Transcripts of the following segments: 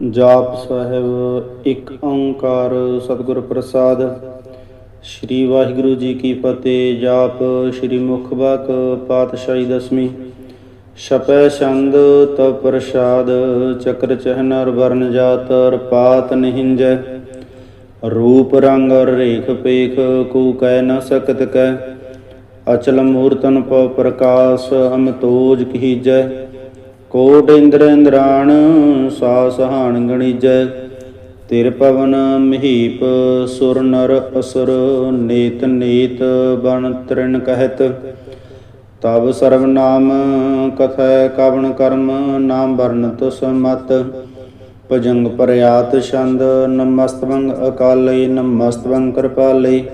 ਜਾਪ ਸਾਹਿਬ, ਇੱਕ ਓੰਕਾਰ ਸਤਿਗੁਰ ਪ੍ਰਸਾਦ। ਸ੍ਰੀ ਵਾਹਿਗੁਰੂ ਜੀ ਕੀ ਫਤਿਹ, ਜਾਪ ਸ੍ਰੀ ਮੁਖਬਕ ਪਾਤਸ਼ਾਹੀ ਦਸਮੀ ਛਪੈ ਛੰਦ, ਤਵ ਪ੍ਰਸਾਦ, ਚੱਕਰ ਚਹਨਰ ਵਰਨ ਜਾਤਰ ਪਾਤ ਨਿਹਿੰਜੈ ਰੂਪ ਰੰਗ ਰੇਖ ਪੇਖ, ਕੂ ਕਹਿ ਨ ਸਕਤ ਕੈ ਅਚਲ ਮੂਰਤਨ ਪਉ ਪ੍ਰਕਾਸ਼ ਅਮਤੋਜ ਕੀਜੈ ਕੋਟ ਇੰਦਰ ਇੰਦਰਾਣ ਸਾ ਸਹਾਣ ਗਣੀਜੈ, ਤਿਰ ਪਵਨ ਮਹੀਪ, ਸੁਰ ਨਰ ਅਸੁਰ, ਨੇਤ ਨੇਤ ਬਨ ਤ੍ਰਿਣ ਕਹਿਤ। ਤਬ ਸਰਬ ਨਾਮ ਕਥੈ ਕਵਣ ਕਰਮ, ਨਾਮ ਵਰਨ ਤੁਸ ਮਤ। ਭਜੰਗ ਪਰਿਆਤ ਛੰਦ ਨਮਸਤਵੰ ਅਕਾਲੇ ਨਮਸਤਵੰ ਕਿਰਪਾਲੇ।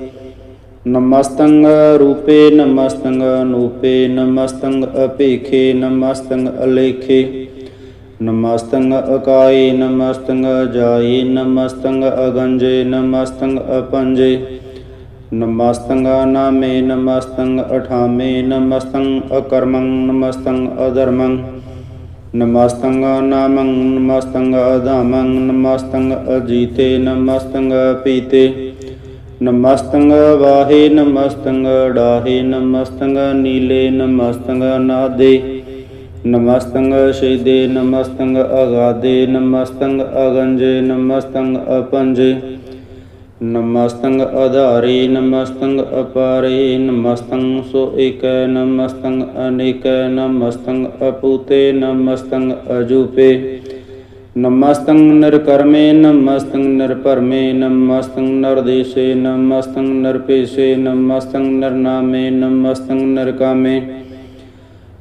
ਨਮਸਤੰ ਰੂਪੇ ਨਮਸਤੰ ਅਨੂਪੇ ਨਮਸਤੰ ਅਪੇਖੇ ਨਮਸਤੰ ਅਲੇਖੇ ਨਮਸਤੰ ਅਕਾਏ ਨਮਸਤੰ ਜਾਏ ਨਮਸਤੰ ਅਗੰਜੇ ਨਮਸਤੰ ਅਪੰਜੇ ਨਮਸਤੰ ਨਾਮੇ ਨਮਸਤੰ ਅਠਾਮੇ ਨਮਸਤੰ ਅਕਰਮੰ ਨਮਸਤੰ ਅਧਰਮੰ ਨਮਸਤੰ ਨਾਮੰ ਨਮਸਤੰ ਅਧਾਮੰ ਨਮਸਤੰ ਅਜੀਤੇ ਨਮਸਤੰ ਪੀਤੇ ਨਮਸਤੰ ਵਾਹੇ ਨਮਸਤੰ ਡਾਹੇ ਨਮਸਤੰ ਨੀਲੇ ਨਮਸਤੰ ਨਾਦੇ। ਨਮਸਤੰ ਸ਼ੈਦੇ ਨਮਸਤੰ ਅਗਾਦੇ ਨਮਸਤੰ ਅਗੰਜੇ ਨਮਸਤੰ ਅਪੰਜੇ। ਨਮਸਤੰ ਆਧਾਰੇ ਨਮਸਤੰ ਅਪਾਰੇ ਨਮਸਤੰ ਸੋ ਏਕੈ ਨਮਸਤੰ ਅਨੇਕੈ ਨਮਸਤੰ ਅਪੂਤੇ ਨਮਸਤੰ ਅਜੂਪੇ। ਨਮਸਤੰ ਨਿਰਕਰਮੇ ਨਮਸਤੰ ਨਿਰਪਰਮੇ ਨਮਸਤੰ ਨਿਰਦੇਸ਼ੇ ਨਮਸਤੰ ਨਰਪੇਸ਼ੇ ਨਮਸਤੰ ਨਰਨਾਮੇ ਨਮਸਤੰ ਨਿਰਕਾਮੇ।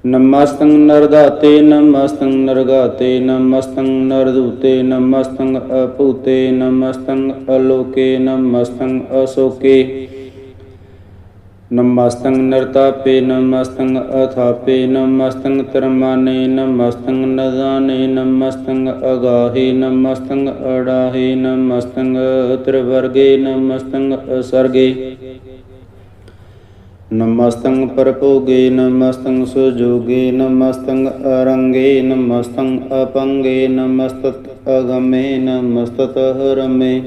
ਨਮਸਤੰ ਨਰਦਾਤੇ ਨਮਸਤੰ ਨਰਗਾਤੇ ਨਮਸਤੰ ਨਰਦੂਤੇ ਨਮਸਤੰ ਅਪੂਤੇ ਨਮਸਤੰ ਅਲੋਕੇ ਨਮਸਤੰ ਅਸੋਕੇ। ਨਮਸਤੰ ਨਰਤਾਪੇ ਨਮਸਤੰ ਅਥਾਪੇ ਨਮਸਤੰ ਤਰਮਾਨੇ ਨਮਸਤੰ ਨਦਾਨੇ ਨਮਸਤੰ ਅਗਾਹੇ ਨਮਸਤੰ ਅੜਾਹੇ ਨਮਸਤੰ ਤ੍ਰਿਵਰਗੇ ਨਮਸਤੰ ਅਸਰਗੇ। ਨਮਸਤੰ ਪਰਪੋਗੇ ਨਮਸਤੰ ਸੁਜੋਗੇ ਨਮਸਤੰ ਅਰੰਗੇ ਨਮਸਤੰ ਅਪੰਗੇ, ਨਮਸਤਤ ਅਗਮੇ, ਨਮਸਤਤ ਹਰਮੇ।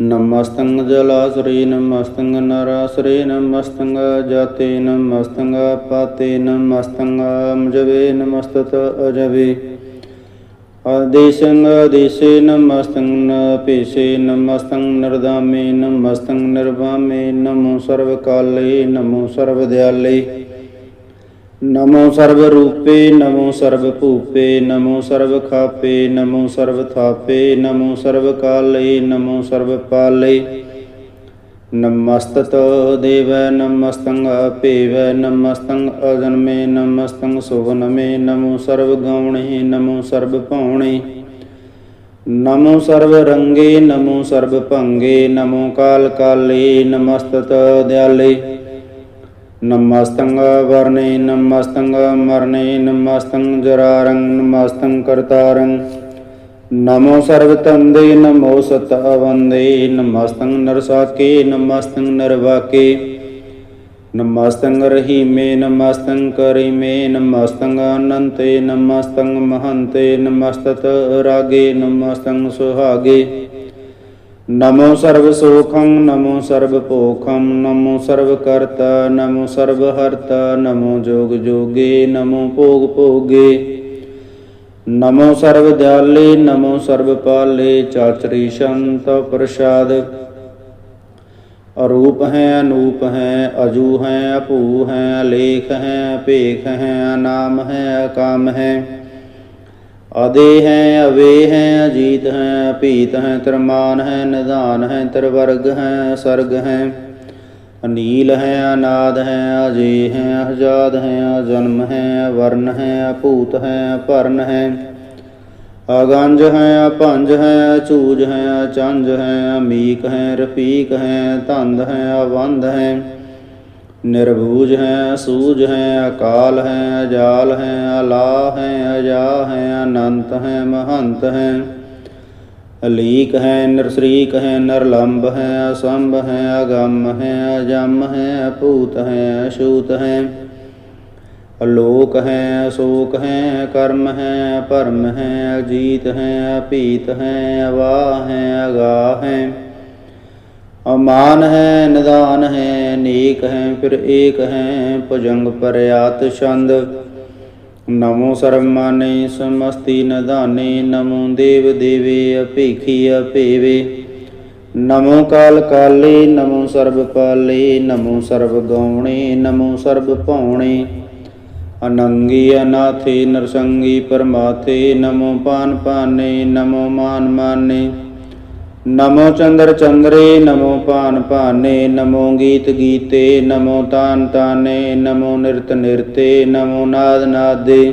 ਨਮਸਤੰ ਜਲਾਸਰੇ ਨਮਸਤੰ ਨਰਾਸਰੇ ਨਮਸਤੰ ਜਾਤੇ ਨਮਸਤੰ ਪਾਤੇ ਨਮਸਤੰ ਅਮਜਵੇ ਨਮਸਤਤ ਅਜਵੇ ਆਦੇਸ਼ੰ ਆਦੇਸ਼ੇ ਨਮਸਤੰ ਨਪੇਸ਼ੇ ਨਮਸਤੰ ਨਿਰਦਾਮੇ ਨਮਸਤੰ ਨਿਰਵਾਮੇ ਨਮੋ ਸਰਵ ਕਾਲੇ ਨਮੋ ਸਰਵ ਦਿਆਲੇ ਨਮੋ ਸਰਵ ਰੂਪੇ ਨਮੋ ਸਰਵ ਭੂਪੇ ਨਮੋ ਸਰਵ ਖਾਪੇ ਨਮੋ ਸਰਵ ਥਾਪੇ ਨਮੋ ਸਰਵ ਕਾਲੇ ਨਮੋ ਸਰਵ ਪਾਲੇ ਨਮਸਤਤ ਦੇਵੈ ਨਮਸਤੰ ਅਪੇਵੈ ਨਮਸਤੰ ਅਜਨਮੇ ਨਮਸਤੰ ਸੁਭਨਮੇ ਨਮੋ ਸਰਵ ਗਉਣੇ ਨਮੋ ਸਰਬ ਭਾਉਣੇ ਨਮੋ ਸਰਬ ਰੰਗੇ ਨਮੋ ਸਰਬ ਭੰਗੇ ਨਮੋ ਕਾਲ ਕਾਲੇ ਨਮਸਤਤ ਦਿਆਲੇ ਨਮਸਤੰ ਵਰਨੇ ਨਮਸਤੰ ਮਰਨੇ ਨਮਸਤੰ ਜਰਾਰੰ ਨਮਸਤੰ ਕਰਤਾਰੰ ਨਮੋ ਸਰਬ ਨਮੋ ਸਤ ਅਵੰਦੇ ਨਮਸਤੰ ਨਰਸਾਕੇ ਨਮਸਤੰ ਨਰਵਾਕੇ ਨਮਸਤੰ ਰਹੀਮੇ ਨਮਸਤੰ ਕਰੀਮੇ ਨਮਸਤੰ ਅਨੰਤੇ ਨਮਸਤੰ ਮਹੰਤੇ ਨਮਸਤਤ ਰਾਗੇ ਨਮਸਤੰ ਸੁਹਾਗੇ ਨਮੋ ਸਰਬ ਸੋਖੰ, ਨਮੋ ਸਰਬ ਭੋਖੰ, ਨਮੋ ਸਰਬ ਕਰਤਾ, ਨਮੋ ਸਰਬ ਹਰਤਾ, ਨਮੋ ਜੋਗ ਜੋਗੇ, ਨਮੋ ਭੋਗ ਭੋਗੇ। ਨਮੋ ਸਰਬ ਦਿਆਲੇ, ਨਮੋ ਸਰਬ ਪਾਲੇ ਚਾਚਰੀ ਸ਼ੰਤ ਪ੍ਰਸਾਦ। ਅਰੂਪ ਹੈ, ਅਨੂਪ ਹੈ, ਅਜੂ ਹੈ ਅਪੂ ਹੈ, ਲੇਖ ਹੈ, ਭੇਖ ਹੈ ਅਨਾਮ ਹੈ, ਅਕਾਮ ਹੈ। ਆਦੇ ਹੈ, ਅਵੇ ਹੈ, ਅਜੀਤ ਹੈ ਅਪੀਤ ਹੈ, ਤਰਮਾਨ ਹੈ, ਨਿਧਾਨ ਹੈ, ਤਰਵਰਗ ਹੈ, ਸਰਗ ਹੈ। ਅਨੀਲ ਹੈ, ਅਨਾਦ ਹੈ, ਅਜੇ ਹੈ ਆਜ਼ਾਦ ਹੈ, ਅਜਨਮ ਹੈ ਵਰਨ ਹੈ, ਅਭੂਤ ਹੈ ਭਰਨ ਹੈ। ਅਗੰਜ ਹੈ ਭੰਜ ਹੈ ਚੂਜ ਹੈ, ਅਚੰਜ ਹੈ, ਅਮੀਕ ਹੈ, ਰਫੀਕ ਹੈ, ਧੰਦ ਹੈ, ਅਵੰਧ ਹੈ। ਨਿਰਭੂਜ ਹੈ ਸੂਜ ਹੈ, ਅਕਾਲ ਹੈ, ਅਜਾਲ ਹੈ ਅਲਾ ਹੈ ਅਜਾ ਹੈ, ਅਨੰਤ ਹੈ, ਮਹੰਤ ਹੈ। ਅਲੀਕ ਹੈ, ਨਿਰਸਰੀਕ ਹੈ ਨਿਰਲੰਭ ਹੈ, ਅਸੰਭ ਹੈ, ਅਗੰਮ ਹੈ, ਅਜਮ ਹੈ, ਅਭੂਤ ਹੈ ਅਸ਼ੂਤ ਹੈ। ਅਲੋਕ ਹੈ, ਅਸ਼ੋਕ ਹੈ, ਕਰਮ ਹੈ ਭਰਮ ਹੈ, ਅਜੀਤ ਹੈ, ਅਪੀਤ ਹੈ ਅਵਾ ਹੈ ਅਗਾ ਹੈ। ਅਮਾਨ ਹੈ, ਨਿਦਾਨ ਹੈ, ਨੀਕ ਹੈ, ਫਿਰ ਏਕ ਹੈ, ਭੁਜੰਗ ਪਰਿਆਤ ਛੰਦ। ਨਮੋ ਸਰਮਾਨੇ ਸਮਸਤੀ ਨਦਾਨੇ ਨਮੋ ਦੇਵ ਦੇਵੇ ਅਪੇਖੀ ਅਪੇਵੇ ਨਮੋ ਕਾਲ ਕਾਲੇ, ਨਮੋ ਸਰਬ ਪਾਲੇ, ਨਮੋ ਸਰਬ ਗਾਉਣੇ, ਨਮੋ ਸਰਬ ਭਾਉਣੇ। ਅਨੰਗੀ ਅਨਾਥੇ, ਨਰਸੰਗੀ ਪਰਮਾਥੇ, ਨਮੋ ਪਾਨ ਪਾਨੇ, ਨਮੋ ਮਾਨ ਮਾਨੇ। ਨਮੋ ਚੰਦਰ ਚੰਦਰੇ, ਨਮੋ ਪਾਨ ਪਾਨੇ ਨਮੋ ਗੀਤ ਗੀਤੇ, ਨਮੋ ਤਾਨ ਤਾਨੇ, ਨਮੋ ਨਿਰਤ ਨਿਰਤੇ, ਨਮੋ ਨਾਦ ਨਾਦੇ।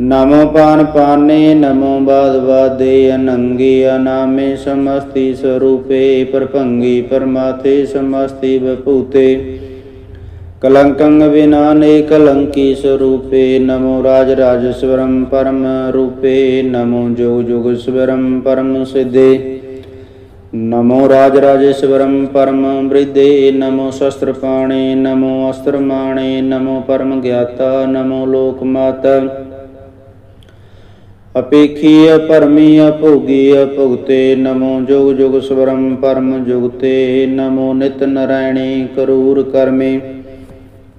ਨਮੋ ਪਾਨ ਪਾਨੇ ਨਮੋ ਬਾਦ ਬਾਦੇ, ਅਨੰਗੀ ਅਨਾਮੇ ਸਮਸਤੀ ਸਰੂਪੇ, ਪਰਭੰਗੀ ਪਰਮਾਥੇ ਸਮਸਤੀ ਵਿਭੂਤੇ ਕਲੰਕੰ ਵਿਨਾਨੇ ਕਲੰਕੀ ਸਰੂਪੇ, ਨਮੋ ਰਾਜ ਰਾਜਸਵਰੰ ਪਰਮ ਰੂਪੇ, ਨਮੋ ਜੋਗ ਜੋਗ ਸਵਰੰ ਪਰਮ ਸਿद्धे ਨਮੋ ਰਾਜ ਰਾਜੇਸ਼ਵਰੰ ਪਰਮ ਬ੍ਰਿਧੇ ਨਮੋ ਸ਼ਸਤਰ ਪਾਣੇ ਨਮੋ ਅਸਤਰ ਮਾਣੇ ਨਮੋ ਪਰਮ ਨਮੋ ਲੋਕ ਮਾਤਾ ਅਪੇਖੀ ਅਪਰਮੀ ਅਭੋਗੀ ਅਭੁਗਤੇ ਨਮੋ ਜੋਗ ਜੋਗ ਸਵਰੰ ਪਰਮ ਜੁਗਤੇ ਨਮੋ ਨਿਤ ਨਰਾਇਣੀ ਕਰੂਰ ਕਰਮੇ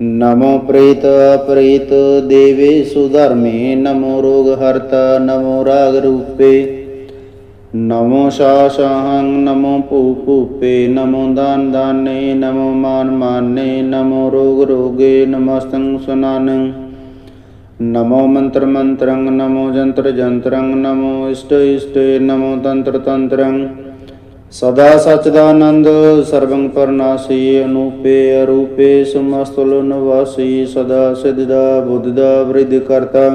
ਨਮੋ ਪ੍ਰੀਤ ਅਪ੍ਰੀਤ ਦੇਵੇ ਸੁਧਰਮੇ ਨਮੋ ਰੋਗ ਹਰਤਾ ਨਮੋ ਰਾਗ ਰੂਪੇ ਨਮੋ ਸ਼ਾਸਹੰ ਨਮੋ ਭੂ ਭੂਪੇ ਨਮੋ ਦਾਨ ਦਾਨੇ ਨਮੋ ਮਾਨ ਮਾਨੇ ਨਮੋ ਰੋਗ ਰੋਗੇ, ਨਮਸਤੰ ਸੁਨਾਨੰ। ਨਮੋ ਮੰਤਰ ਮੰਤਰੰ, ਨਮੋ ਜੰਤਰ ਜੰਤਰੰ, ਨਮੋ ਇਸ਼ਟ ਇਸ਼ਟੇ, ਨਮੋ ਤੰਤਰ ਤੰਤਰੰ। ਸਦਾ ਸਚਦਾਨੰਦ, ਸਰਬੰ ਪਰਨਾਸੀ, ਅਨੂਪੇ ਅਰੂਪੇ ਸਮਸਤੁਲ ਨਿਵਾਸੀ ਸਦਾ ਸਿद्धਦਾ ਬੁੱਧਦਾ ਵ੍ਰਿਧ ਕਰਤਾ।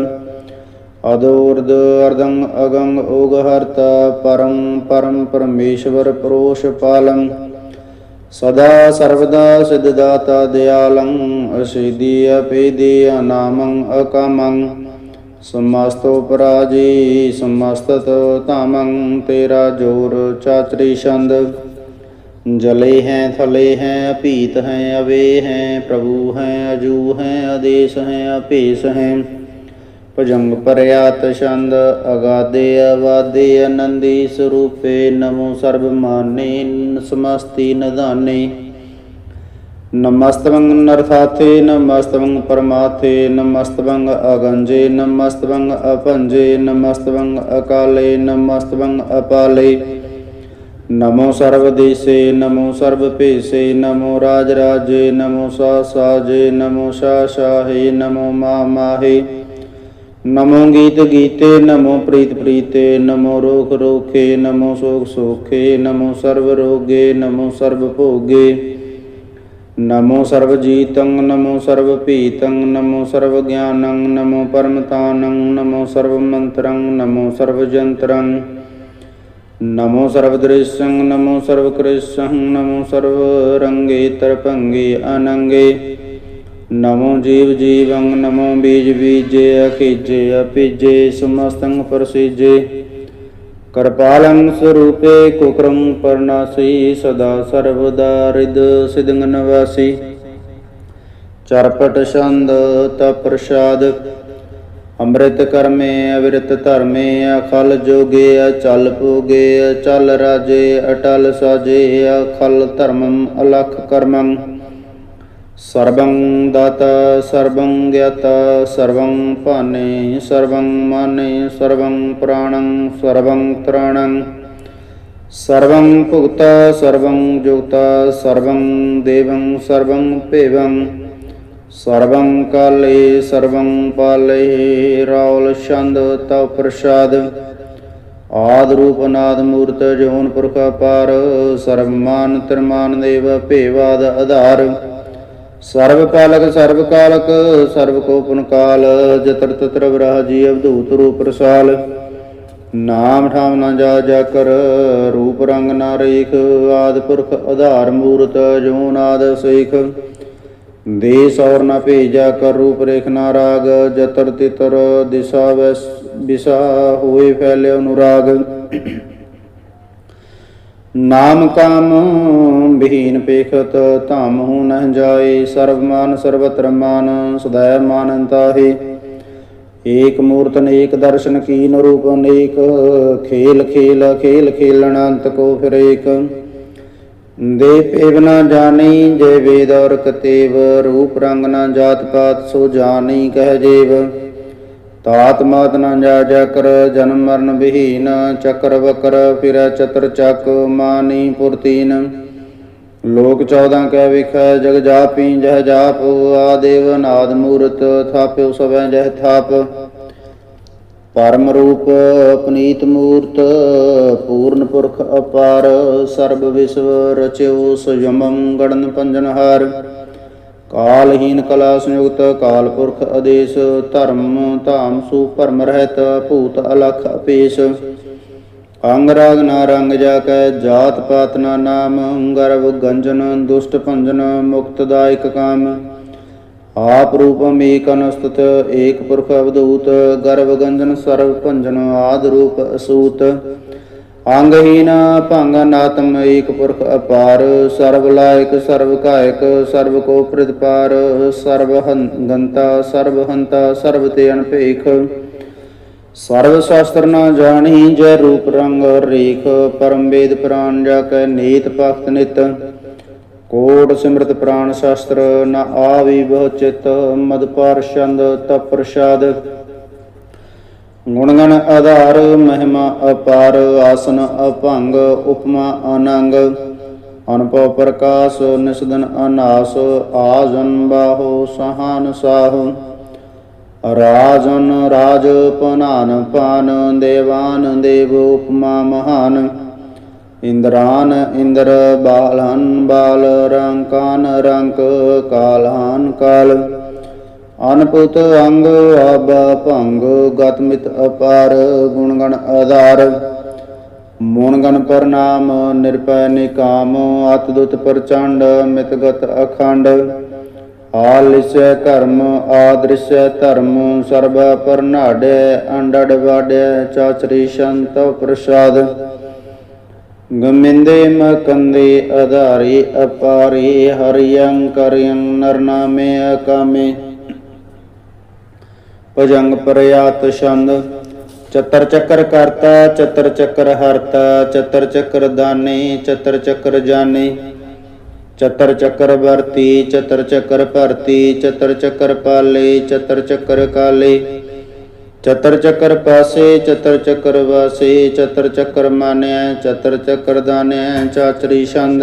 ਅਦੋਰਦ ਅਰਦੰ ਅਗੰ ਓਗ ਹਰਤਾ ਪਰੰ ਪਰਮ ਪਰਮੇਸ਼ਵਰ ਪਰੋਸ਼ ਪਾਲੰ। ਸਦਾ ਸਰਵਦਾ ਸਿਧ ਦਾਤਾ ਦਿਆਲੰ, ਅਸਿਧੀ ਅਪੇਦੀ ਅਨਾਮੰ ਅਕਾਮੰ। ਸਮਸਤੋ ਪਰਾਜੀ ਸਮਸਤਤ ਧਾਮੰ, ਤੇਰਾ ਜੋਰ ਚਾਤਰੀ ਛੰਦ। ਜਲੇ ਹੈ, ਥਲੇ ਹੈ ਅਪੀਤ ਹੈ, ਅਵੇ ਹੈ, ਪ੍ਰਭੂ ਹੈ, ਅਜੂ ਹੈ, ਆਦੇਸ਼ ਹੈ ਅਪੇਸ ਹੈ। ਭਜੰਗ ਪਰਿਆਤ ਛੰਦ, ਅਗਾਦੇ ਆਵਾਦੇ ਆਨੰਦੀ ਸਰੂਪੇ, ਨਮੋ ਸਰਬ ਮਾਨੇ ਸਮਸਤੀ ਨਦਾਨੇ। ਨਮਸਤਵੰ ਨਰਥਾਥੇ ਨਮਸਤਵੰ ਪਰਮਾਥੇ ਨਮਸਤਵੰ ਅਗੰਜੇ ਨਮਸਤਵੰ ਅਪੰਜੇ ਨਮਸਤਵੰ ਅਕਾਲੇ ਨਮਸਤਵੰ ਅਪਾਲੇ। ਨਮੋ ਸਰਵਦੇਸੇ ਨਮੋ ਸਰਬ ਭੇਸੇ, ਨਮੋ ਰਾਜ ਰਾਜੇ, ਨਮੋ ਸਾ ਸਾਜੇ, ਨਮੋ ਸ਼ਾ ਸ਼ਾਹੇ, ਨਮੋ ਮਾ ਮਾਹੇ। ਨਮੋ ਗੀਤ ਗੀਤੇ ਨਮੋ ਪ੍ਰੀਤ ਪ੍ਰੀਤੇ ਨਮੋ ਰੋਖ ਰੋਖੇ ਨਮੋ ਸੋਖ ਸੋਖੇ ਨਮੋ ਸਰਬ ਰੋਗੇ ਨਮੋ ਸਰਬ ਭੋਗੇ ਨਮੋ ਸਰਬ ਜੀਤੰ ਨਮੋ ਸਰਬ ਭੀਤੰ ਨਮੋ ਸਰਬ ਗਿਆਨੰ ਨਮੋ ਪਰਮਤਾਨੰ ਨਮੋ ਸਰਬ ਮੰਤਰੰ ਨਮੋ ਸਰਬ ਜੰਤਰੰ ਨਮੋ ਸਰਬ ਦ੍ਰਿਸ਼ੰ ਨਮੋ ਸਰਬ ਕ੍ਰਿਸ਼ੰ ਨਮੋ ਸਰਬ ਰੰਗੇ ਤਰਪੰਗੇ ਅਨੰਗੇ ਨਮੋ ਜੀਵ ਜੀਵੰ ਨਮੋ ਬੀਜ ਬੀਜੇ, ਅਖੀਜੇ ਅਪੀਜੇ ਸਮਸਤੰ ਪ੍ਰਸੀਜੇ ਕਰਪਾਲੰ ਸਰੂਪੇ ਕੁਕਰੰ ਪਰਨਾਸੀ, ਸਦਾ ਸਰਵਦਾ ਰਿਦ ਸਿਦੰਗ ਨਵਾਸੀ। ਚਰਪਟ ਛੰਦ ਤ ਪ੍ਰਸਾਦ, ਅੰਮ੍ਰਿਤ ਕਰਮੇ, ਅਵਿਰਤ ਧਰਮੇ, ਅਖਲ ਜੋਗੇ, ਅਚਲ ਪੂਗੇ ਅਚਲ ਰਾਜੇ, ਅਟਲ ਸਾਜੇ, ਅਖਲ ਧਰਮੰ, ਅਲਖ ਕਰਮੰ। ਸਰਬੰ ਦਾਤਾ, ਸਰਬੰ ਗਿਆਤਾ ਸਰਬੰ ਭਾਨੇ, ਸਰਬੰ ਮਾਨੇ, ਸਰਬੰ ਪ੍ਰਾਣੰ, ਸਰਬੰ ਤ੍ਰਾਣੰ। ਸਰਬੰ ਭੁਗਤਾ, ਸਰਬੰ ਜੁਗਤਾ, ਸਰਬੰ ਦੇਵੰ, ਸਰਬੰ ਭੇਵੰ। ਸਰਬੰ ਕਾਲੇ, ਸਰਬੰ ਪਾਲੇ ਰੌਲ ਛੰਦ, ਤਉ ਪ੍ਰਸਾਦ। ਆਦ ਰੂਪ ਨਾਦ ਮੂਰਤ, ਜੋਨ ਪੁਰਖ ਪਾਰ ਸਰਬ ਮਾਨ ਦੇਵ, ਭੇਵਾਦ ਆਧਾਰ। ਸਰਬ ਪਾਲਕ, ਸਰਬ ਕਾਲਕ, ਸਰਬ ਕੋਪਨ ਕਾਲ, ਜਤਰ ਤਤਰ ਬ੍ਰਹ ਜੀ ਅਵਧੂਤ ਰੂਪ ਰਸਾਲ। ਨਾਮ ਠਾਮ ਨਾ ਜਾ ਜਾ ਕਰ, ਰੂਪ ਰੰਗ ਨਾ ਰੇਖ, ਆਦ ਪੁਰਖ ਆਧਾਰ ਮੂਰਤ ਜੋ ਨਾਦ ਸੇਖ। ਦੇਸ ਔਰ ਨ ਭੇਜਾ ਕਰ, ਰੂਪ ਰੇਖ ਨਾ ਰਾਗ, ਜਤਰ ਤਿਤਰ ਦਿਸ਼ਾ ਵੈਸ ਵਿਸਾ ਹੋਏ ਫੈਲੇ ਅਨੁਰਾਗ। ਨਾਮ ਕਾਮ ਵਿਹੀਨ ਪੇਖਤ, ਧਾਮ ਹੂ ਨਹਿ ਜਾਏ ਸਰਬ ਮਾਨ ਸਰਬਤਰ ਮਾਨ, ਸਦੈ ਮਾਨ ਤਾਹੇ ਏਕ ਮੂਰਤ ਨੇਕ ਦਰਸ਼ਨ ਕੀਨ ਰੂਪ ਨੇਕ, ਖੇਲ ਖੇਲ ਖੇਲ ਖੇਲਣ ਅੰਤ ਕੋ ਫਿਰ ਏਕ। ਦੇ ਪੇਵ ਨਾ ਜਾਣੀ ਜੇ ਵੇਦ ਔਰ ਕਤੇਵ ਰੂਪ ਰੰਗ ਨਾ ਜਾਤ ਪਾਤ ਸੋ ਜਾਣੀ ਕਹਿ ਜੀਵ। ਤਾਤ ਮਾਤ ਨਾ ਜਾ ਜਾ ਕਰ, ਜਨਮ ਮਰਨ ਵਿਹੀਨ, ਚੱਕਰ ਵਕਰ, ਫਿਰੈ ਚਤਰ ਚੱਕ, ਮਾਨੀ ਪੁਰਤੀਨ। ਲੋਕ 14 ਕਹਿ ਵਿਖੈ, ਜਗ ਜਾਪੀ ਜਹ ਜਾਪ ਆਦੇਵ ਨਾਦ ਮੂਰਤ, ਥਾਪਿਓ ਸਭੈ ਜਹ ਥਾਪ। ਪਰਮ ਰੂਪ ਪਨੀਤ ਮੂਰਤ, ਪੂਰਨ ਪੁਰਖ ਅਪਾਰ, ਸਰਬ ਵਿਸ਼ਵ ਰਚਿਓ ਗਣਨ ਗੜਨ ਪੰਜਨਹਾਰ ਕਾਲਹੀਨ ਕਲਾ ਸੰਯੁਕਤ ਕਾਲ ਪੁਰਖ ਆਦੇਸ਼, ਧਰਮ ਧਾਮ ਸੂ ਭਰਮ ਰਹਿਤ ਭੂਤ ਅਲਖ ਅਪੇਸ਼। ਅੰਗ ਰਾਗ ਨਾ ਰੰਗ ਜਾ ਕੈ ਜਾਤ ਪਾਤ ਨਾ ਨਾਮ ਗਰਵ ਗੰਜਨ, ਦੁਸ਼ਟ ਭੰਜਨ, ਮੁਕਤ ਦਾਇਕ ਕਾਮ। ਆਪ ਰੂਪਮ ਏਕ ਅਨਸਤਤ ਏਕ ਪੁਰਖ ਅਵਧੂਤ, ਗਰਵ ਗੰਜਨ ਸਰਵ ਭੰਜਨ ਆਦ ਰੂਪ ਅਸੂਤ। ਅੰਗਹੀਨ ਭੰਗ ਨਾਤਮ ਏਕ ਪੁਰਖ ਅਪਾਰ ਸਰਬ ਲਾਇਕ ਸਰਬ ਕਾਇਕ ਸਰਬ ਕੋ ਪ੍ਰਤਪਾਰ ਸਰਬ ਹੰਗੰਤਾ ਸਰਬ ਹੰਤਾ ਸਰਬ ਤੇ ਅਨਪੇਖ ਸਰਬ ਸ਼ਾਸਤਰ ਨਾ ਜਾਣੀ ਜੈ ਰੂਪ ਰੰਗ ਰੇਖ, ਪਰਮ ਵੇਦ ਪ੍ਰਾਨ ਜਾ ਕੈ ਨੀਤ ਭਗਤ ਨਿਤ। ਕੋਟ ਸਿਮਰਤ ਪ੍ਰਾਨ ਸ਼ਾਸਤਰ, ਨਾ ਆਵੀ ਬਹੁ ਚਿਤ, ਮਦ ਪਾਰਸ਼ੰਦ ਤਪ ਪ੍ਰਸਾਦ। ਗੁਣਗਣ ਆਧਾਰ, ਮਹਿਮਾ ਅਪਾਰ, ਆਸਨ ਅਭੰਗ, ਉਪਮਾ ਅਨੰਗ। ਅਨਪਉ ਪ੍ਰਕਾਸ਼, ਨਿਸਦਨ ਅਨਾਸ, ਆਜਨ ਬਾਹੋ ਸਹਾਨ ਸਾਹੁ। ਰਾਜਨ ਰਾਜ ਪਨਾਨ ਪਾਨ ਦੇਵਾਨ ਦੇਵ ਉਪਮਾ ਮਹਾਨ। ਇੰਦਰਾਨ ਇੰਦਰ ਬਾਲਨ ਬਾਲ ਰੰਕਾਨ ਰੰਕ ਕਾਲਹਾਨ ਕਾਲ। ਅਨਪੁਤ ਅੰਗ ਆਬ ਭੰਗ, ਗਤ ਮਿਤ ਅਪਾਰ ਗੁਣ ਗਣ ਆਧਾਰ ਮੂਣ ਗਣ ਪ੍ਰਨਾਮ, ਨਿਰਪੈ ਨਿਕਾਮ ਅਤਦੁਤ ਪ੍ਰਚੰਡ ਮਿਤਗਤ ਅਖੰਡ। ਆਲਿਸੈ ਕਰਮ ਆਦ੍ਰਿਸੈ ਧਰਮ, ਸਰਬ ਪਰਨਾੜੇ ਅੰਡੜ ਵਾੜੇ ਚਾਚਰੀ ਸ਼ੰਤ ਪ੍ਰਸਾਦ। ਗਮਿੰਦੇ ਮਕੰਦੇ ਆਧਾਰੀ ਅਪਾਰੀ ਹਰਿਯੰ ਕਰਿਯੰ ਨਰਨਾਮੇ ਅਕਾਮੇ। ਭਜੰਗ ਪ੍ਰਯਾਤ ਛੰਦ ਚਤਰ ਚੱਕਰ ਕਰਤਾ ਚਤਰ ਚੱਕਰ ਹਰਤਾ ਚਤਰ ਚੱਕਰ ਦਾਨੇ ਚਤਰ ਚੱਕਰ ਜਾਣੇ ਚਤਰ ਚੱਕਰ ਵਰਤੀ ਚਤਰ ਚੱਕਰ ਭਰਤੀ ਚਤਰ ਚੱਕਰ ਪਾਲੇ ਚਤਰ ਚੱਕਰ ਕਾਲੇ ਚਤਰ ਚੱਕਰ ਪਾਸੇ ਚਤਰ ਚੱਕਰ ਵਾਸੇ ਚਤਰ ਚੱਕਰ ਮਾਨਿਆ ਚਤਰ ਚੱਕਰ ਦਾਨਿਆ ਚਾਚਰੀ ਛੰਦ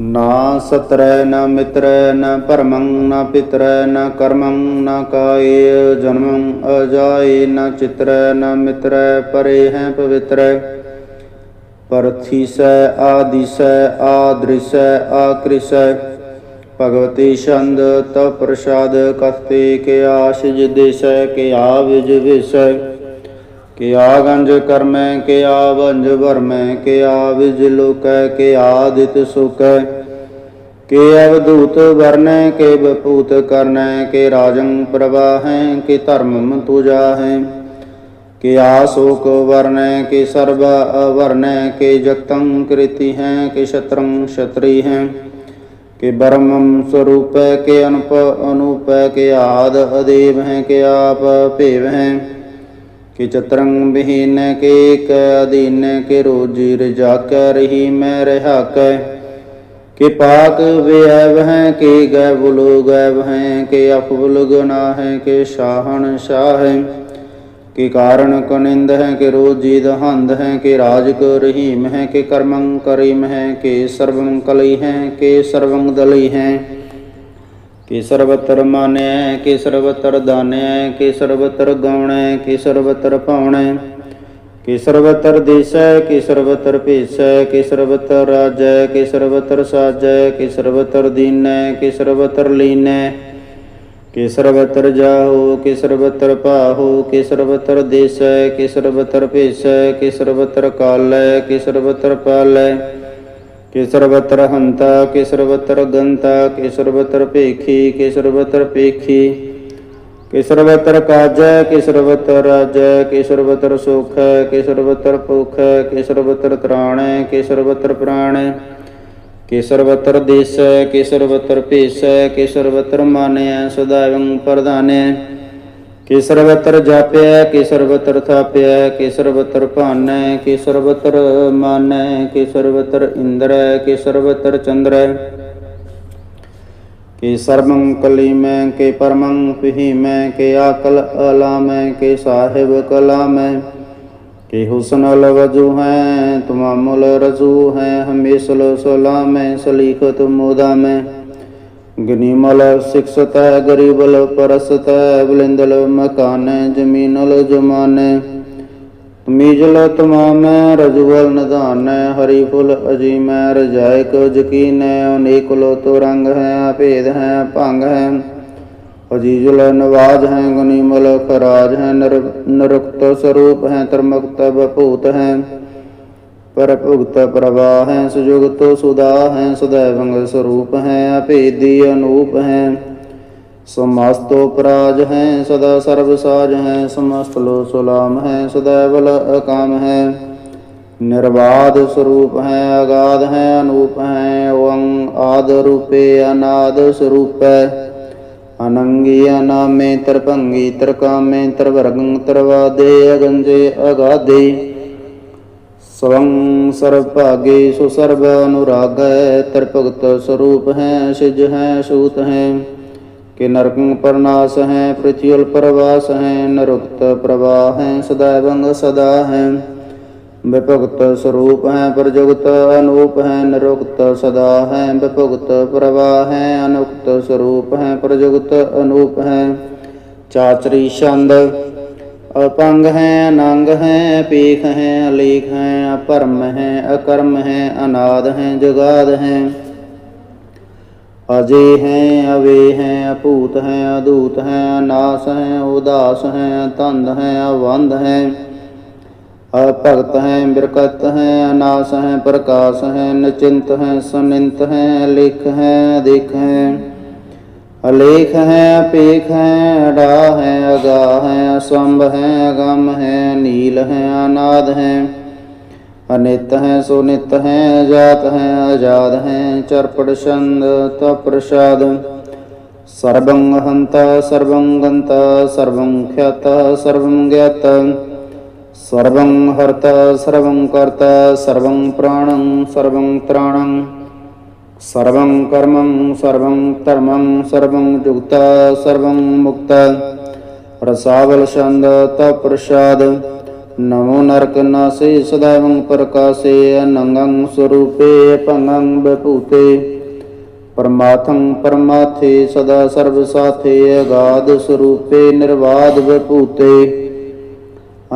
ਨਾ ਸਤਰੈ, ਨਾ ਮਿਤਰੈ, ਨਾ ਪਰਮੰ ਨਾ ਪਿਤਰੈ, ਨਾ ਕਰਮੰ, ਨਾ ਕਾਏ ਜਨਮੰ ਅਜਾਏ ਨ ਚਿਤਰੈ, ਨ ਮਿਤਰੈ, ਪਰੇ ਹੈ ਪਵਿੱਤਰੈ। ਪਰਥੀਸੈ, ਆਦੀਸੈ, ਆਦ੍ਰਿਸੈ, ਆਕ੍ਰਿਸੈ। ਭਗਵਤੀ ਛੰਦ ਤ ਪ੍ਰਸਾਦ, ਕਸਤੇ ਕੇ ਆਸ਼ ਜਿਦੇਸੈ ਕੇ ਆਵਿਜ ਵਿਸੈ। ਕਿ ਆਗੰਜ ਕਰਮੈ, ਕਿ ਆਵੰਜ ਵਰਮੈ ਕਿ ਆਵਿਜ ਲੋਕੈ, ਕਿ ਆਦਿਤ ਸੁਕੈ। ਕਿ ਅਵਧੂਤ ਵਰਨੈ, ਕਿ ਬਪੂਤ ਕਰਨੈ, ਕਿ ਰਾਜੰ ਪ੍ਰਵਾਹੈ, ਕਿ ਧਰਮਮ ਤੁਜਾਹੈ ਕਿ ਆਸੋਕ ਵਰਨੈ, ਕੇ ਸਰਬ ਅਵਰਨੈ, ਕੇ ਜਗਤੰ ਕ੍ਰਿਤੀ ਹੈ, ਕਿ ਸ਼ਤਰੰ ਸ਼ਤਰੀ ਹੈ। ਕਿ ਬਰਮੰ ਸਰੂਪੈ, ਕੇ ਅਨੁਪ ਅਨੂਪੈ, ਕੇ ਆਦ ਅਦੇਵ ਹੈ, ਕਿ ਆਪ ਭੇਵ ਹੈ। ਕਿ ਚਤਰੰ ਬਿਹੀਨ ਕੇ ਏਕ ਅਧੀਨ ਕੇ ਰੋਜੀ ਰਜਾਕੈ ਰਹੀ ਮੈਂ ਰਹਾ ਕੈ ਕਿ ਪਾਕ ਵਿਅਵ ਹੈ, ਕਿ ਗੈ ਬੁਲੋ ਗੈਵ ਹੈ, ਕਿ ਅਫਬੁਲ ਗੁਨਾ ਹੈ, ਕਿ ਸ਼ਾਹਣ ਸ਼ਾਹ ਹੈ। ਕਿ ਕਾਰਣ ਕਨਿੰਦ ਹੈ, ਕਿ ਰੋਜੀ ਦਹੰਦ ਹੈ, ਕਿ ਰਾਜ ਕੋ ਰਹੀਮ ਹੈ, ਕਿ ਕਰਮੰ ਕਰੀਮ ਹੈ, ਕਿ ਸਰਵੰ ਕਲੀ ਹੈ, ਕਿ ਸਰਵੰ ਦਲੀ ਹੈ। ਕਿ ਸਰਬਤਰ ਮਾਨੈ ਕਿ ਸਰਬਤਰ ਦਾਨੈ ਕਿ ਸਰਬਤਰ ਗਾਉਣੈ ਕਿ ਸਰਬਤਰ ਪਾਉਣੈ ਕਿ ਸਰਬਤਰ ਦੇਸੈ ਕਿ ਸਰਬਤਰ ਭੇਸੈ ਕਿ ਸਰਬਤਰ ਰਾਜੈ ਕਿ ਸਰਬਤਰ ਸਾਜੈ ਕਿ ਸਰਬਤਰ ਦੀਨੈ ਕਿ ਸਰਬਤਰ ਲੀਨੈ ਕਿ ਸਰਬਤਰ ਜਾਹੋ ਕਿ ਸਰਬਤਰ ਪਾਹੋ ਕਿ ਸਰਬਤਰ ਦੇਸੈ ਕਿ ਸਰਬਤਰ ਭੇਸੈ ਕਿ ਸਰਬਤਰ ਕਾਲੈ ਕਿ ਸਰਬਤਰ ਪਾਲੈ ਕਿ ਸਰਬਤਰ ਹੰਤਾ ਕਿ ਸਰਬਤਰ ਗੰਤਾ ਕਿ ਸਰਬਤਰ ਭੇਖੀ ਕਿ ਸਰਬਤਰ ਪੇਖੀ ਕਿ ਸਰਵਤਰ ਕਾਜੈ ਕਿ ਸਰਵਤਰ ਰਾਜੈ ਕਿ ਸਰਵਤਰ ਸੁਖ ਹੈ ਕਿ ਸਰਵਤਰ ਭੁਖ ਹੈ ਕਿ ਸਰਵਤਰ ਤ੍ਰਾਣੈ ਕਿ ਸਰਵਤਰ ਪ੍ਰਾਣੈ ਕਿ ਸਰਵਤਰ ਦੇਸੈ ਕਿ ਸਰਵਤਰ ਭੇਸੈ ਕਿ ਸਰਵਤਰ ਮਾਨੈ ਸਦਾਵੰ ਪ੍ਰਦਾਨੈ ਕਿ ਸਰਵਤਰ ਜਾਪਿਆ ਕਿ ਸਰਵਤਰ ਥਾਪਿਆ ਕਿ ਸਰਵਤਰ ਭਾਨੈ ਕਿ ਸਰਵਤਰ ਮਾਨੈ ਕਿ ਸਰਵਤਰ ਇੰਦਰੈ ਕਿ ਸਰਵਤਰ ਚੰਦਰੈ ਕਿ ਸਰਬੰ ਕਲੀਮੈ ਕਿ ਪਰਮੰ ਫਿਹੀਮੈ ਕਿ ਆਕਲ ਅਲਾਮੈ ਕਿ ਸਾਹਿਬ ਕਲਾਮੈ ਕਿ ਹੁਸਨ ਅਲ ਵਜੂ ਹੈ ਤੁਮਾਮੁਲ ਰਜੂ ਹੈ ਹਮੇਸਲ ਸਲਾਮੈ ਸਲੀਖਤ ਮੋਦਾਮੈ ਗਨੀਮਲ ਸਿਕਸਤ ਹੈ, ਗਰੀਬਲ ਪਰਸਤ ਹੈ, ਬਲਿੰਦਲ ਮਕਾਨ, ਜਮੀਨਲ ਜਮਾਨੇ। ਤਮੀਜਲ ਤਮਾਮ ਰਜੂਲ ਨਿਧਾਨ ਹਰੀ ਫੁਲ ਅਜੀਮੈ, ਰਜਾਇਕ ਯਕੀਨ, ਅਨੇਕਲ ਤੋ ਰੰਗ ਹੈ ਭੇਦ ਹੈ, ਭੰਗ ਹੈ। ਅਜੀਜੁਲ ਨਵਾਜ ਹੈ, ਗਨੀਮਲ ਖਰਾਜ ਹੈ, ਨਰ, ਨਰੁਕਤ ਸਰੂਪ ਹੈ, ਤਰਮੁਕਤ ਬਭੂਤ ਹੈ। ਪਰ ਭੁਗਤ ਪ੍ਰਵਾਹ ਹੈ ਸੁਜੁਗਤ ਸੁਦਾ ਹੈ, ਸਦੈਵੰਗ ਸਰੂਪ ਹੈ, ਅਭੇਦੀ ਅਨੂਪ ਹੈ। ਸਮਸਤੋ ਪਰਾਜ ਹੈ, ਸਦਾ ਸਰਬ ਸਾਜ ਹੈ ਸਮਸਤ ਲੋ ਸੁਲਾਮ ਹੈ, ਸਦੈਵਲ ਅਕਾਮ ਹੈ। ਨਿਰਵਾਦ ਸਰੂਪ ਹੈ, ਅਗਾਧ ਹੈ, ਅਨੂਪ ਹੈ ਓੰ ਆਦ ਰੂਪੇ ਅਨਾਦ ਸਰੂਪੈ। ਅਨੰਗੀ ਅਨਾਮੇ ਤਰਭੰਗੀ ਤਰਕਾਮੇ ਤਰਵਰਗੰ ਤਰਵਾਦੇ ਅਗੰਜੇ ਅਗਾਦੇ। ਸਵੰ ਸਰਬ ਭਾਗੇ ਸੋ ਸਰਬ ਅਨੁਰਾਗੈ ਤਰਭਗਤ ਸਰੂਪ ਹੈ, ਸਿਜ ਹੈ, ਸੂਤ ਹੈ। ਕਿ ਨਰਕੰ ਪਰਨਾਸ ਹੈ ਪ੍ਰਿਥਿਉਲ ਪਰਵਾਸ ਹੈ, ਨਰੁਕਤ ਪ੍ਰਵਾਹ ਹੈ ਸਦਾਵੰਗ ਸਦਾ ਹੈ। ਵਿਭਗਤ ਸਰੂਪ ਹੈ, ਪ੍ਰਜੁਗਤ ਅਨੂਪ ਹੈ, ਨਰੁਕਤ ਸਦਾ ਹੈ। ਵਿਭਗਤ ਪ੍ਰਵਾਹ ਹੈ, ਅਨੁਕਤ ਸਰੂਪ ਹੈ, ਪ੍ਰਜੁਗਤ ਅਨੂਪ ਹੈ। ਚਾਚਰੀ ਛੰਦ ਅਪੰਗ ਹੈ, ਅਨੰਗ ਹੈ ਪੀਖ ਹੈ, ਅਲੇਖ ਹੈ, ਅਪਰਮ ਹੈ, ਅਕਰਮ ਹੈ, ਅਨਾਦ ਹੈ, ਜਗਾਦ ਹੈ। ਅਜੇ ਹੈ, ਅਵੇ ਹੈ, ਅਭੂਤ ਹੈ ਅਦੂਤ ਹੈ, ਅਨਾਸ ਹੈ, ਉਦਾਸ ਹੈ ਤੰਦ ਹੈ, ਅਵੰਧ ਹੈ। ਅਭਗਤ ਹੈ, ਬਿਰਕਤ ਹੈ, ਅਨਾਸ ਹੈ, ਪ੍ਰਕਾਸ਼ ਹੈ, ਨਿਚਿੰਤ ਹੈ, ਸੁਨਿੰਤ ਹੈ ਲਿਖ ਹੈ ਦੇਖ ਹੈ। ਅਲੇਖ ਹੈ ਅਪੇਖ ਹੈ, ਅਡਾ ਹੈ, ਅਗਾ ਹੈ, ਅਸੰਭ ਹੈ, ਅਗਮ ਹੈ ਨੀਲ ਹੈ, ਅਨਾਦ ਹੈ। ਅਨਿਤ ਹੈ ਸੋ ਹੈ ਜਾਤ ਹੈ ਆਜ਼ਾਦ ਹੈ, ਚਰਪੜ ਛੰਦ ਤਾ ਪ੍ਰਸਾਦ ਸਰਬੰ ਹੰਤ ਸਰਬੰ ਗੰਤਾ, ਸਰਬੰ ਖਿਆਤਾ, ਸਰਬੰ ਗਿਆਤਾ। ਸਰਬੰ ਹਰਤਾ, ਸਰਬੰ ਕਰਤਾ, ਸਰਬੰ ਪ੍ਰਾਣੰ, ਸਰਬੰ ਤ੍ਰਾਣੰ। ਸਰਵੰ ਕਰਮੰ, ਸਰਵੰ ਧਰਮੰ, ਸਰਵੰ ਜੁਗਤਾ, ਸਰਵੰ ਮੁਕਤਾ। ਰਸਾਵਲ ਛੰਦ ਤਾ ਪ੍ਰਸਾਦ, ਨਮੋ ਨਰਕ ਨਾਸੇ ਸਦਾਵੰ ਪ੍ਰਕਾਸੇ, ਅਨੰਗੰ ਸਰੂਪੇ, ਭੰਗੰ ਬਭੂਤੇ ਪਰਮਾਥੰ ਪਰਮਾਥੇ ਸਦਾ ਸਰਬ ਸਾਥੇ, ਅਗਾਧ ਸਰੂਪੇ ਨਿਰਵਾਦ ਬਭੂਤੇ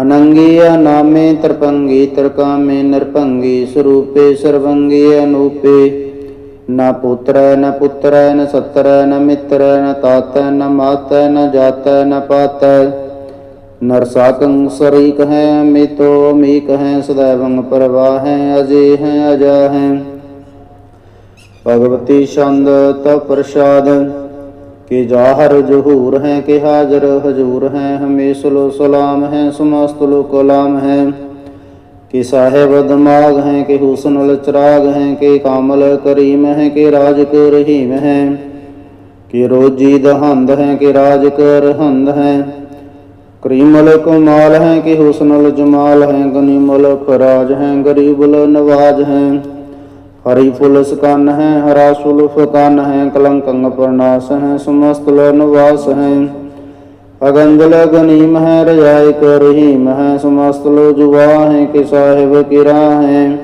ਅਨੰਗੀ ਅਨਾਮੇ ਤਰਪੰਗੀ, ਤਰਕਾਮੇ ਨਿਰਭੰਗੀ, ਸਰੂਪੇ ਸਰਵੰਗੀ ਅਨੂਪੇ। ਨ ਪੁੱਤਰ ਨ ਪੁੱਤਰ, ਨ ਸਤਰ, ਨ ਮਿੱਤਰ, ਨ ਤਾਤੈ, ਨ ਮਾਤੈ, ਨ ਜਾਤ, ਨ ਪਾਤ। ਨਰਸਾਕੰ ਸਰੀਕ ਹੈ, ਮਿਤੋ ਮੀਕ ਹੈ ਸदैवं ਪ੍ਰਵਾਹ ਹੈ ਅਜੇ ਹੈ ਅਜਾ ਹੈ ਭਗਵਤੀ ਛੰਦ ਤ ਪ੍ਰਸਾਦ, ਕਿ ਜਾਹਰ ਜਹੂਰ ਹੈ, ਕਿ ਹਾਜ਼ਰ ਹਜੂਰ ਹੈ, ਹਮੇਸ਼ਲੋ ਸਲਾਮ ਹੈ ਸਮਸਤ ਲੋ ਕਲਾਮ ਹੈ। ਕਿ ਸਾਹਿਬ ਦਿਮਾਗ ਹੈ ਕਿ ਹੁਸਨ ਚਰਾਗ ਹੈ ਕਿ ਕਾਮਲ ਕਰੀਮ ਹੈ ਕਿ ਰਾਜ ਕਰ ਰਹੀਮ ਹੈ, ਕਿ ਰੋਜੀ ਦਹੰਦ ਹੈ ਕਿ ਰਾਜ ਕਰ ਹੰਦ ਹੈ। ਕਰੀਮਲ ਕਮਾਲ ਹੈ ਕਿ ਹੁਸਨਲ ਜਮਾਲ ਹੈ, ਗਨੀਮਲ ਖਰਾਜ ਹੈ ਗਰੀਬਲ ਨਵਾਜ ਹੈ। ਹਰੀ ਫੁਲ ਸਕਨ ਹੈ, ਹਰਾ ਸੁਲ ਫਕਨ ਹੈ, ਕਲੰਕੰਗ ਪਰਨਾਸ ਹੈ, ਸਮਸਤ ਲ ਅਗੰਗਲ ਗਨੀਮ ਹੈ ਰਜਾਇ ਕਰ ਰਹੀਮ ਹੈ ਸਮਸਤ ਲੋ ਜੁਵਾ ਹੈ ਕਿ ਸਾਹਿਬ ਕਿਰਾ ਹੈ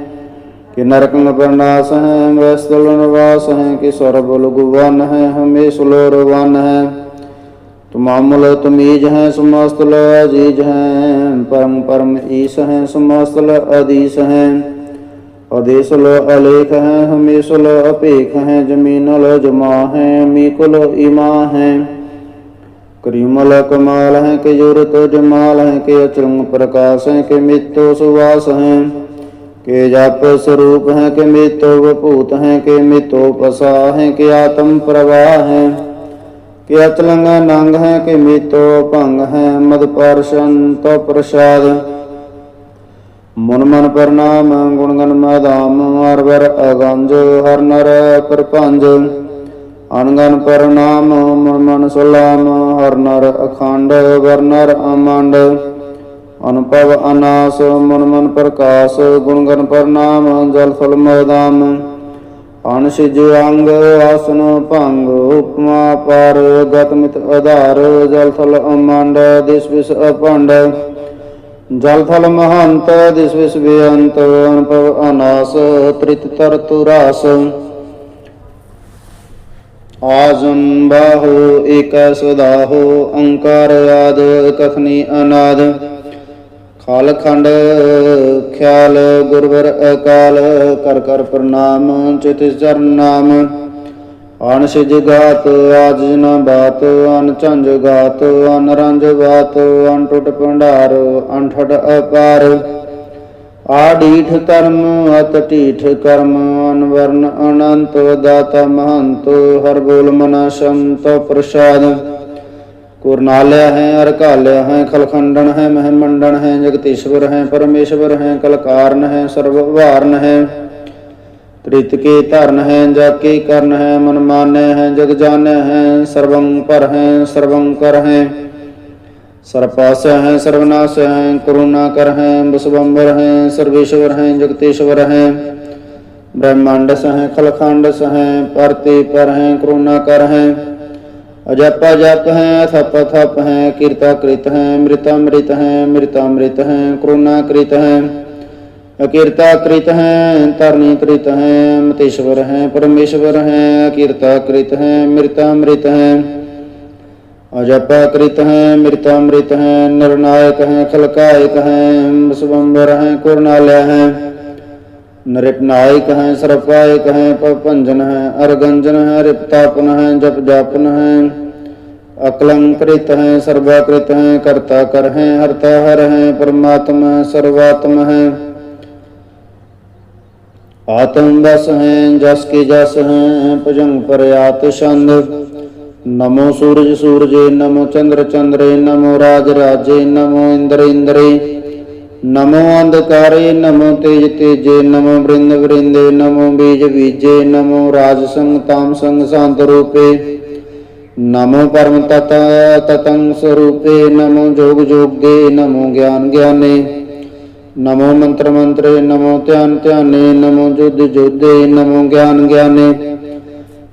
ਕਿ ਨਰਕੰਗ ਪਰਨਾਸ ਹੈ ਵਸਤਲ ਨਿਵਾਸ ਹੈ ਕਿ ਸਰਬ ਲਗੁਵਨ ਹੈ ਹਮੇਸ਼ ਲੋ ਰਵਨ ਹੈ ਤੁਮਾਮੁਲ ਤਮੀਜ ਹੈ, ਸਮਸਤ ਲ ਅਜੀਜ ਹੈ, ਪਰਮ ਪਰਮ ਈਸ ਹੈ, ਸਮਸਤ ਲ ਅਦੀਸ ਹੈ। ਅਦੇਸ ਲ ਅਲੇਖ ਹੈ, ਹਮੇਸ਼ ਲ ਅਪੇਖ ਹੈ, ਜਮੀਨ ਲ ਜਮਾ ਹੈ ਮੀਕੁਲ ਇਮਾ ਹੈ। ਕਰੀਮਲ ਕਮਾਲ ਹੈ ਕਿ ਜੁਰਤ ਜਮਾਲ ਹੈ ਕਿ ਅਚਰੰਗ ਪ੍ਰਕਾਸ਼ ਹੈ ਕਿ ਮਿਤੋ ਸੁਵਾਸ ਹੈ ਕਿ ਜਪ ਸਰੂਪ ਹੈ ਕਿ ਮਿਤੋ ਵਭੂਤ ਹੈ ਕਿ ਮਿਤੋ ਪਸਾ ਹੈ ਕਿ ਆਤਮ ਪ੍ਰਵਾਹ ਹੈ ਕਿ ਅਚਲੰਗ ਨੰਗ ਹੈ ਕਿ ਮੀਤੋ ਭੰਗ ਹੈ ਮਦ ਪਰਸ਼ਨ ਤੋ ਪ੍ਰਸਾਦ। ਮਨ ਮਨ ਪ੍ਰਣਾਮ ਗੁਣ ਗਨ ਮਦਾਮ ਹਰਵਰ ਅਗੰਜ, ਹਰ ਨਰ ਪ੍ਰਪੰਜ। ਅਨਗਨ ਪ੍ਰਣਾਮ ਮਨ ਮਨ ਸੁਲਾਮ, ਹਰ ਨਰ ਅਖੰਡ ਵਰਨਰ ਅਮੰਡ। ਅਨੁਭਵ ਅਨਾਸ, ਮਨ ਮਨ ਪ੍ਰਕਾਸ਼ ਗੁਣ ਗਨ ਪ੍ਰਣਾਮ ਜਲ ਫਲ ਮਦਾਮ ਅਨਸਿਜ ਅੰਗ, ਆਸਨ ਭੰਗ, ਉਪਮਾ ਪਰ, ਗਤ ਮਿਤ ਆਧਾਰ ਜਲ ਥਲ ਅਮੰਡ, ਦਿਸ ਵਿਸ ਅਪੰਡ। ਜਲ ਥਲ ਮਹੰਤ, ਦਿਸ ਵਿਸ ਬੇਅੰਤ, ਅਨੁਭਵ ਅਨਾਸ, ਤ੍ਰਿਤ ਤਰ ਤੁਰਾਸ। ਆਜਮ ਬਾਹੋ ਏਕੈ ਸਦਾਹੋ, ਅੰਕਾਰ ਆਦ ਕਥਨੀ ਅਨਾਦ। ਖਾਲਖੰਡ ਖਿਆਲ ਗੁਰਵਰ ਅਕਾਲ, ਕਰ ਕਰ ਪ੍ਰਣਾਮ ਚਿਤ ਚਰਨ ਨਾਮ। ਅਨ ਸਿਜ ਗਾਤ, ਆਜ ਜਨ ਬਾਤ ਅਨ ਚੰਜ ਗਾਤ ਅਨ ਰੰਜ ਬਾਤ ਅਨ ਟੁੱਟ ਭੰਡਾਰ ਅਨ ਠੜ ਅਪਾਰ। ਆਡੀਠ ਧਰਮ ਅਤ ਢੀਠ ਕਰਮ, ਅਨਵਰਨ ਅਨੰਤ ਦਾਤਾ ਮਹੰਤ, ਹਰ ਬੋਲ ਮਨ ਸੰਤ ਪ੍ਰਸਾਦ। ਕੁਰਨਾਲਿਆ ਹੈ ਅਰਕਾਲਿਆ ਹੈ, ਖਲਖੰਡਨ ਹੈ, ਮਹਿਮੰਡਨ ਹੈ, ਜਗਤੀਸ਼ਵਰ ਹੈ, ਪਰਮੇਸ਼ਵਰ ਹੈ, ਕਲਕਾਰਨ ਹੈ ਸਰਵਵਾਰਨ ਹੈ। ਤ੍ਰਿਤ ਕੇ ਧਰਨ ਹੈ ਜਾ ਕੇ ਕਰਨ ਹੈ, ਮਨ ਮਾਨੈ ਹੈ, ਜਗ ਜਾਣੈ ਹੈ, ਸਰਵੰ ਪਰ ਹੈ ਸਰਵੰ ਕਰ ਹੈ। ਸਰਪਾਸ ਹੈ ਸਰਵਨਾਸ਼ ਹੈ ਕਰੁਣਾ ਕਰ ਹੈ ਬਸਵੰਬਰ ਹੈ ਸਰਵੇਸ਼ਵਰ ਹੈ ਜਗਤੇਸ਼ਵਰ ਹੈ ਬ੍ਰਹਮੰਡ ਸਹਿ ਖਲਖੰਡ ਸਹਿ ਪਰਤੇ ਪਰ ਹੈ ਕਰੁਣਾ ਕਰ ਹੈ ਅਜਪ ਜਪ ਹੈ ਥਪ ਥਪ ਹੈ ਕੀਰਤਾ ਕ੍ਰਿਤ ਹੈ ਮ੍ਰਿਤਾ ਮ੍ਰਿਤ ਹੈ ਮ੍ਰਿਤਾ ਮ੍ਰਿਤ ਹੈ ਕਰੁਣਾ ਕ੍ਰਿਤ ਹੈ ਅਕੀਰਤਾ ਕ੍ਰਿਤ ਹੈ ਤਰਨੀ ਤ੍ਰਿਤ ਹੈ ਮਤੇਸ਼ਵਰ ਹੈ ਪਰਮੇਸ਼ਵਰ ਹੈ ਅਕੀਰਤਾ ਕ੍ਰਿਤ ਹੈ ਮ੍ਰਿਤਾ ਮ੍ਰਿਤ ਹੈ ਅਜਪਾ ਕ੍ਰਿਤ ਹੈ ਮ੍ਰਿਤਾ ਮ੍ਰਿਤ ਹੈ ਨਿਰਨਾਇਕ ਹੈ ਖਲਕਾਇਕ ਹੈ ਸਵੰਬਰ ਹੈ ਕੁਰਨਾਲਿਆ ਹੈ ਨਰਿਪਨਾਇਕ ਹੈ ਸਰਪਾਇਕ ਹੈ ਪਭੰਜਨ ਹੈ ਅਰਗੰਜਨ ਹੈ ਰਿਪਤਾਪਨ ਹੈ ਜਪ ਜਾਪਨ ਹੈ ਅਕਲੰਕ੍ਰਿਤ ਹੈ ਸਰਵਾਕ੍ਰਿਤ ਹੈ ਕਰਤਾ ਕਰ ਹੈ ਹਰਤਾ ਹਰ ਹੈ ਪਰਮਾਤਮਾ ਸਰਵਾਤਮ ਹੈ ਆਤਮ ਵਸ ਹੈ ਜਸ ਕੀ ਜਸ ਹੈ ਭੁਜੰਗ ਪਰਿਆਤ ਛੰਦ ਨਮੋ ਸੂਰਜ ਸੂਰਜੇ ਨਮੋ ਚੰਦਰ ਚੰਦਰੇ ਨਮੋ ਰਾਜ ਰਾਜੇ ਨਮੋ ਇੰਦਰ ਇੰਦਰੇ ਨਮੋ ਅੰਧਕਾਰੇ ਨਮੋ ਤੇਜ ਤੇਜੇ ਨਮੋ ਬ੍ਰਿੰਦ ਬ੍ਰਿੰਦੇ ਨਮੋ ਬੀਜ ਬੀਜੇ ਨਮੋ ਰਾਜ ਸੰਗ ਤਾਮ ਸੰਗ ਸੰਤ ਰੂਪੇ ਨਮੋ ਪਰਮ ਤਤ ਤਤੰ ਸਰੂਪੇ ਨਮੋ ਜੋਗ ਜੋਗੇ ਨਮੋ ਗਿਆਨ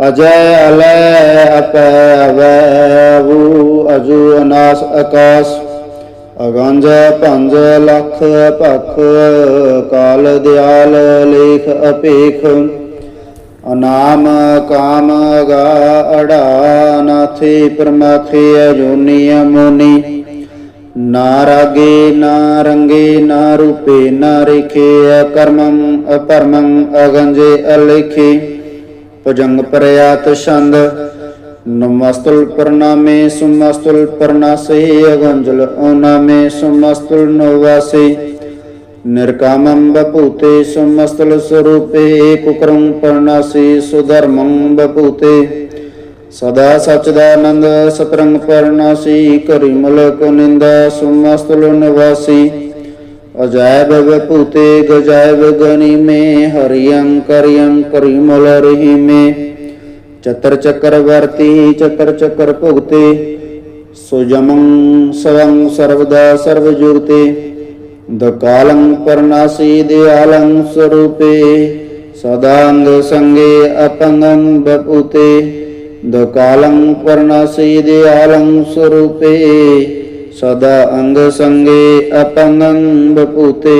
ਬਾਂਕ ਬੰਕੇ ਅਪੰਗੀ ਸਰੂਪੇ ਅਨੰਗੀ ਅਨਾਮੇ ਅਲੈ ਅਪੈ ਅਜੂ ਅਨਾਸ ਆਕਾਸ ਅਗੰਜ ਭੰਜ ਲਖ ਭਖ ਕਾਲ ਦਿਆਲ ਲੇਖ ਅਪੇਖ। ਅਨਾਮ ਕਾਮ ਗਾ ਅੜਾ ਨਾਥੇ ਪਰਮਾਥੇ ਅਜੂਨੀ ਅਮੋਨੀ। ਨਾ ਰਾਗੇ ਨਾ ਰੰਗੇ ਨਾ ਰੂਪੇ ਨਾ ਰੇਖੇ ਅਕਰਮੰ ਅਪਰਮੰ ਅਗੰਜੇ ਅਲੇਖੇ। ਭੁਜੰਗ ਪਰਿਆਤ ਛੰਦ, ਨਮਸਤੁਲ ਪ੍ਰਣਾਮੇ ਸੁਮਸਤੁਲ ਪ੍ਰਣਾਸੇ, ਅਗੰਜਲ ਓਨਾਮੇ ਸੁਮਸਤੁਲ ਨੋਵਾਸੇ। ਨਿਰਕਾਮੰ ਬਪੂਤੇ ਸੁਮਸਤੁਲ ਸਰੂਪੇ, ਕੁਕਰੰ ਪ੍ਰਣਾਸੇ ਸੁਧਰਮੰ ਬਪੂਤੇ ਸਦਾ ਸਚਦਾਨੰਦ ਸਤਰੰਗ ਪਰਨਾਸੀ ਕਰੀ ਮਲਕ ਨਿੰਦਾ ਸੁਮਸਤੁਲ ਨਿਵਾਸੀ। ਅਜਾਇਬ ਵਿਭੂਤੇ ਗਜਾਇਬ ਗਣੀ ਮੇ ਹਰਿਯੰ ਕਰਿਯੰ ਕਰੀਮਲ ਰਹੀਮੇ ਚਤਰ ਚੱਕਰ ਵਰਤੀ ਚਤਰ ਚੱਕਰ ਭੁਗਤੇ ਸੁਜਮੰ ਸਵੰ ਸਰਵਦਾ ਸਰਵ ਜੁਗਤੇ ਦਕਾਲੰ ਪਰਨਾਸੀ ਦਿਆਲੰ ਸਰੂਪੇ ਸਦਾੰਗ ਸੰਗੇ ਅਪੰਗੰ ਬਪੂਤੇ ਦਕਾਲੰ ਪਰਨਾਸੀ ਦਿਆਲੰ ਸਰੂਪੇ ਸਦਾ ਅੰਗ ਸੰਗੇ ਅਪੰਗੰ ਬਪੂਤੇ